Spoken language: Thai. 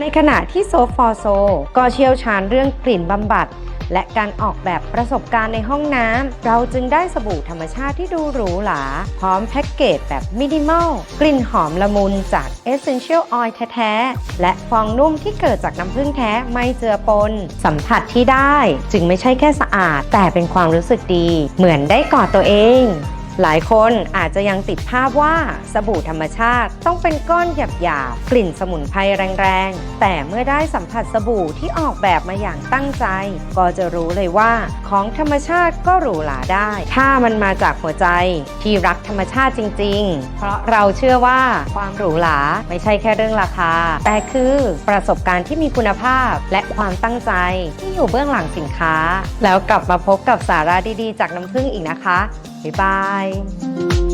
ในขณะที่โซฟอโซก็เชี่ยวชาญเรื่องกลิ่นบำบัด และการออกแบบประสบการณ์ในห้องน้ำ เราจึงได้สบู่ธรรมชาติที่ดูหรูหรา พร้อมแพ็กเกจแบบมินิมอล กลิ่นหอมละมุนจาก Essential Oil แท้ๆ และฟองนุ่มที่เกิดจากน้ำผึ้งแท้ไม่เจือปน สัมผัสที่ได้จึงไม่ใช่แค่สะอาด แต่เป็นความรู้สึกดี เหมือนได้กอดตัวเอง หลายคนอาจจะยังติดภาพว่าสบู่ธรรมชาติต้องเป็นก้อนหยาบๆกลิ่นสมุนไพรแรงๆ แต่เมื่อได้สัมผัสสบู่ที่ออกแบบมาอย่างตั้งใจ ก็จะรู้เลยว่าของธรรมชาติก็หรูหราได้ ถ้ามันมาจากหัวใจที่รักธรรมชาติจริง ๆ เพราะเราเชื่อว่าความหรูหราไม่ใช่แค่เรื่องราคา แต่คือประสบการณ์ที่มีคุณภาพและความตั้งใจที่อยู่เบื้องหลังสินค้า แล้วกลับมาพบกับสาระดีๆ จากน้ำผึ้งอีกนะคะบ๊ายบาย